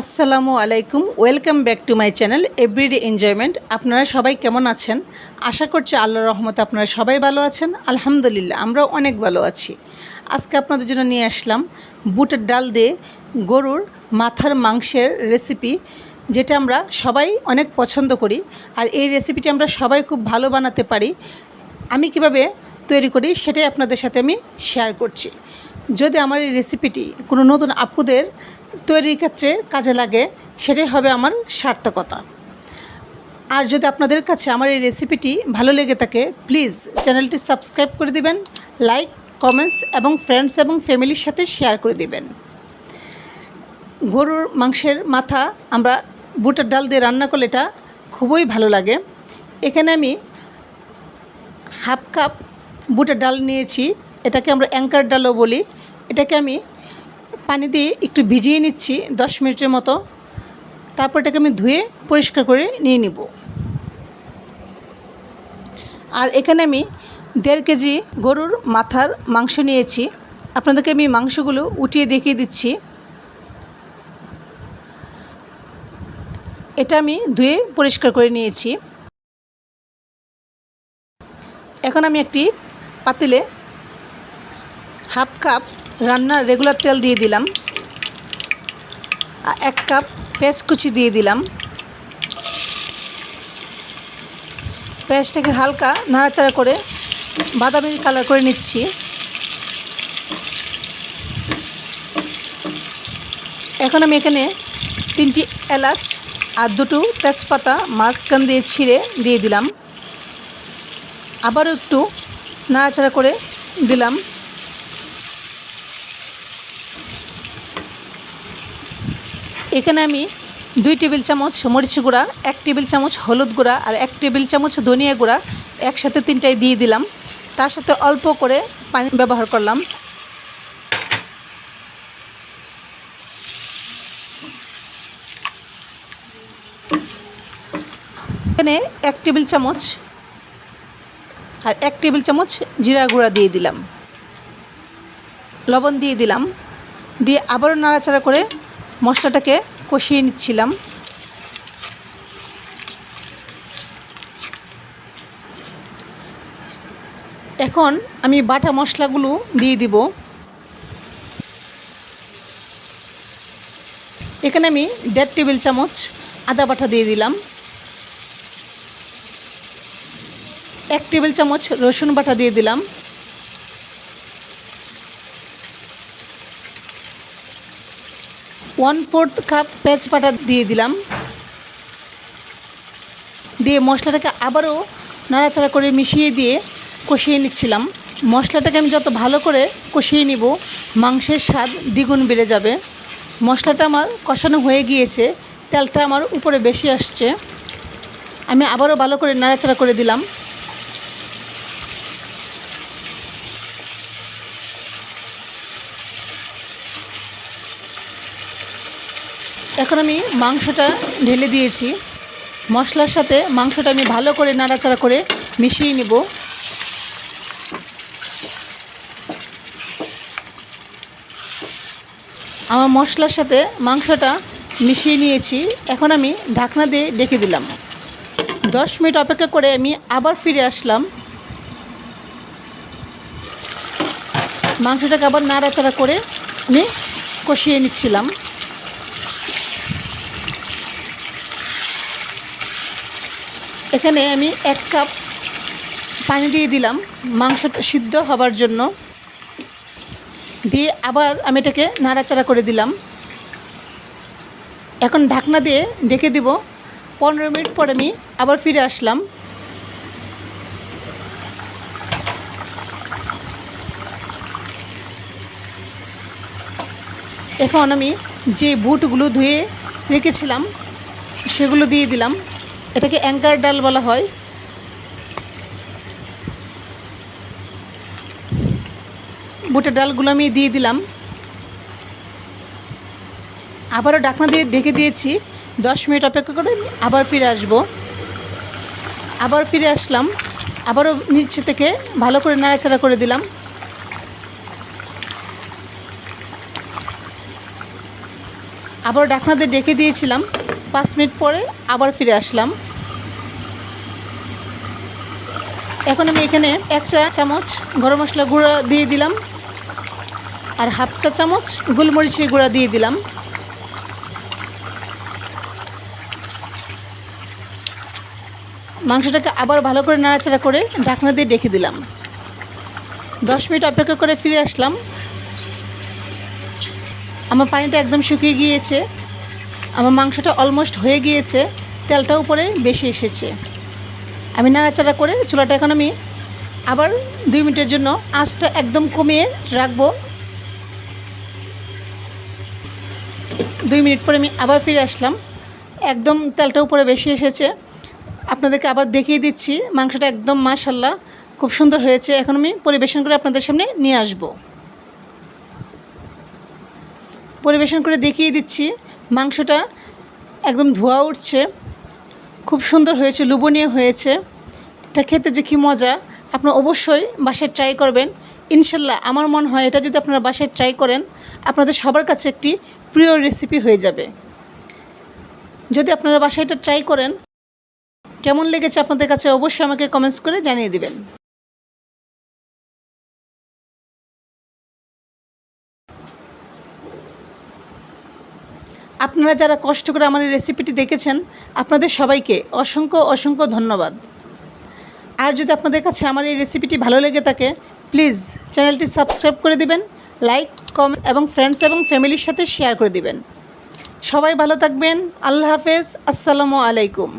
আসসালামু আলাইকুম, welcome back to my channel everyday enjoyment. আপনারা সবাই কেমন আছেন? আশা করছি আল্লাহর রহমতে আপনারা সবাই ভালো আছেন। আলহামদুলিল্লাহ, আমরাও অনেক ভালো আছি। আজকে আপনাদের জন্য নিয়ে আসলাম বুটের ডাল দিয়ে গরুর মাথার মাংসের রেসিপি যেটা আমরা সবাই অনেক পছন্দ করি। আর এই রেসিপিটি আমরা সবাই খুব ভালো বানাতে পারি। আমি কীভাবে তৈরি করি সেটাই আপনাদের সাথে আমি শেয়ার করছি। যদি আমার এই রেসিপিটি কোনো নতুন আপুদের তৈরির ক্ষেত্রে কাজে লাগে, সেটাই হবে আমার সার্থকতা। আর যদি আপনাদের কাছে আমার এই রেসিপিটি ভালো লেগে থাকে প্লিজ চ্যানেলটি সাবস্ক্রাইব করে দিবেন লাইক কমেন্টস এবং ফ্রেন্ডস এবং ফ্যামিলির সাথে শেয়ার করে দিবেন। গরুর মাংসের মাথা আমরা বুটার ডাল দিয়ে রান্না করলে এটা খুবই ভালো লাগে। এখানে আমি হাফ কাপ বুটের ডাল নিয়েছি, এটাকে আমরা অ্যাঙ্কার ডালও বলি। এটাকে আমি পানি দিয়ে একটু ভিজিয়ে নিচ্ছি দশ মিনিটের মতো। তারপর এটাকে আমি ধুয়ে পরিষ্কার করে নিয়ে নিব। আর এখানে আমি দেড় কেজি গরুর মাথার মাংস নিয়েছি। আপনাদেরকে আমি মাংসগুলো উঠিয়ে দেখিয়ে দিচ্ছি। এটা আমি ধুয়ে পরিষ্কার করে নিয়েছি। এখন আমি একটি পাতিলে হাফ কাপ রান্নার রেগুলার তেল দিয়ে দিলাম। এক কাপ কুচি দিয়ে দিলাম। পেঁয়াজটাকে হালকা নাড়াচাড়া করে বাদামি কালার করে নিচ্ছি। এখন আমি এখানে তিনটি এলাচ আর দুটো তেজপাতা মাঝখান দিয়ে ছিঁড়ে দিয়ে দিলাম। আবারও একটু নাড়াচাড়া করে দিলাম। এখানে আমি দুই টেবিল চামচ মরিচ গুঁড়া, এক টেবিল চামচ হলুদ গুঁড়া আর এক টেবিল চামচ ধনিয়া গুঁড়া একসাথে তিনটাই দিয়ে দিলাম। তার সাথে অল্প করে পানি ব্যবহার করলাম। এখানে এক টেবিল চামচ আর এক টেবিল চামচ জিরা গুঁড়া দিয়ে দিলাম। লবণ দিয়ে দিলাম। দিয়ে আবারও নাড়াচাড়া করে মশলাটাকে কষিয়ে নিচ্ছিলাম। এখন আমি বাটা মশলাগুলো দিয়ে দিব। এখানে আমি দেড় টেবিল চামচ আদা বাটা দিয়ে দিলাম। এক টেবিল চামচ রসুন বাটা দিয়ে দিলাম। ওয়ান ফোর্থ কাপ বাটা দিয়ে দিলাম। দিয়ে মশলাটাকে আবারও নাড়াচাড়া করে মিশিয়ে দিয়ে কষিয়ে নিচ্ছিলাম। মশলাটাকে আমি যত ভালো করে কষিয়ে নিব, মাংসের স্বাদ দ্বিগুণ বেড়ে যাবে। মশলাটা আমার কষানো হয়ে গিয়েছে, তেলটা আমার উপরে বেশি আসছে। আমি আবারও ভালো করে নাড়াচাড়া করে দিলাম। এখন আমি মাংসটা ঢেলে দিয়েছি। মশলার সাথে মাংসটা আমি ভালো করে নাড়াচাড়া করে মিশিয়ে নেব। আমার মশলার সাথে মাংসটা মিশিয়ে নিয়েছি। এখন আমি ঢাকনা দিয়ে ডেকে দিলাম। দশ মিনিট অপেক্ষা করে আমি আবার ফিরে আসলাম। মাংসটাকে আবার নাড়াচাড়া করে আমি কষিয়ে নিচ্ছিলাম। এখানে আমি এক কাপ পানি দিয়ে দিলাম মাংসটা সিদ্ধ হবার জন্য। দিয়ে আবার আমি এটাকে নাড়াচাড়া করে দিলাম। এখন ঢাকনা দিয়ে ডেকে দিব। পনেরো মিনিট পর আমি আবার ফিরে আসলাম। এখন আমি যে বুটগুলো ধুয়ে রেখেছিলাম, সেগুলো দিয়ে দিলাম। এটাকে অ্যাঙ্কার ডাল বলা হয়। বুটের ডালগুলো আমি দিয়ে দিলাম। আবারও ডাকনা দিয়ে ঢেকে দিয়েছি। দশ মিনিট অপেক্ষা করে আমি আবার ফিরে আসব। আবার ফিরে আসলাম। আবারও নিচে থেকে ভালো করে নাড়াচাড়া করে দিলাম। আবার ডাকনা দিয়ে ডেকে দিয়েছিলাম। পাঁচ মিনিট পরে আবার ফিরে আসলাম। এখন আমি এখানে এক চা চামচ গরম মশলা গুঁড়া দিয়ে দিলাম আর হাফ চা চামচ গোলমরিচের গুঁড়া দিয়ে দিলাম। মাংসটাকে আবার ভালো করে নাড়াচাড়া করে ঢাকনা দিয়ে ডেকে দিলাম। দশ মিনিট অপেক্ষা করে ফিরে আসলাম। আমার পানিটা একদম শুকিয়ে গিয়েছে। আমার মাংসটা অলমোস্ট হয়ে গিয়েছে, তেলটা উপরে বেশি এসেছে। আমি নাড়াচাড়া করে চুলাটা এখন আমি আবার দুই মিনিটের জন্য আঁচটা একদম কমিয়ে রাখব। দুই মিনিট পরে আমি আবার ফিরে আসলাম। একদম তেলটা উপরে বেশি এসেছে। আপনাদেরকে আবার দেখিয়ে দিচ্ছি, মাংসটা একদম মাশাল্লাহ খুব সুন্দর হয়েছে। এখন আমি পরিবেশন করে আপনাদের সামনে নিয়ে আসব। পরিবেশন করে দেখিয়ে দিচ্ছি মাংসটা একদম ধোয়া উঠছে, খুব সুন্দর হয়েছে লুবনীয় হয়েছে। এটা খেতে যে কী মজা, আপনারা অবশ্যই বাসায় ট্রাই করবেন। ইনশাল্লাহ আমার মনে হয় এটা যদি আপনারা বাসায় ট্রাই করেন, আপনাদের সবার কাছে একটি প্রিয় রেসিপি হয়ে যাবে। যদি আপনারা বাসায় এটা ট্রাই করেন, কেমন লেগেছে আপনাদের কাছে অবশ্যই আমাকে কমেন্টস করে জানিয়ে দিবেন। আপনারা যারা কষ্ট করে আমার এই রেসিপিটি দেখেছেন, আপনাদের সবাইকে অসংখ্য অসংখ্য ধন্যবাদ। আর যদি আপনাদের কাছে আমার এই রেসিপিটি ভালো লেগে থাকে প্লিজ চ্যানেলটি সাবস্ক্রাইব করে দিবেন লাইক কমেন্ট এবং ফ্রেন্ডস এবং ফ্যামিলির সাথে শেয়ার করে দিবেন। সবাই ভালো থাকবেন, আল্লাহ হাফেজ, আসসালামু আলাইকুম।